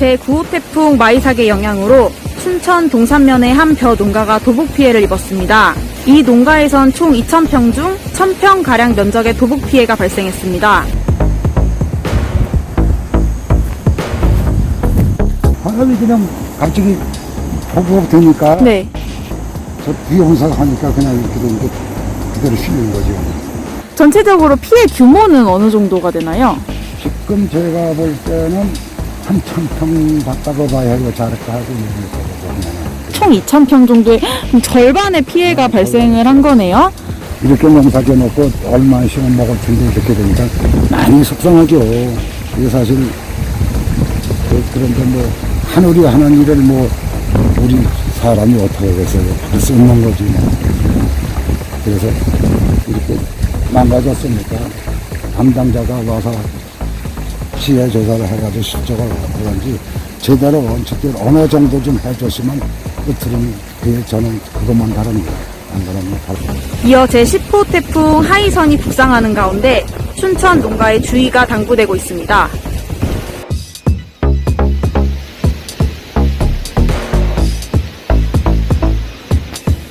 제9호 태풍 마이삭의 영향으로 춘천 동산면의 한 벼 농가가 도복 피해를 입었습니다. 이 농가에선 총 2,000평 중 1,000평 가량 면적의 도복 피해가 발생했습니다. 사람이 그냥 갑자기 보고 되니까 네. 저 비용사 하니까 그냥 이렇게 되니까 그대로 실는 거죠. 전체적으로 피해 규모는 어느 정도가 되나요? 지금 제가 볼 때는 한 천평 봤다고 봐야 이거 잘했다 하고 있는 거거든요. 총 2,000평 정도의 그럼 절반의 피해가 발생을 한 거네요. 이렇게 농사 지어 놓고 얼마 씩은 먹을 텐데 이렇게 되니까 많이 속상하죠. 이게 사실 그, 그런데 뭐 하늘이 하는 일을 뭐 우리 사람이 어떻게 하겠어요. 할수 있는 거지 뭐. 그래서 이렇게 망가졌으니까 담당자가 와서 시해 조사를 해가지고 실적을 하든지 제대로 원칙대로 어느 정도 좀 해줬으면 끝으로는 그게 저는 그것만 바랍니다. 안 그러면 바랍니다. 이어 제10호 태풍 하이선이 북상하는 가운데 춘천 농가에 주의가 당부되고 있습니다.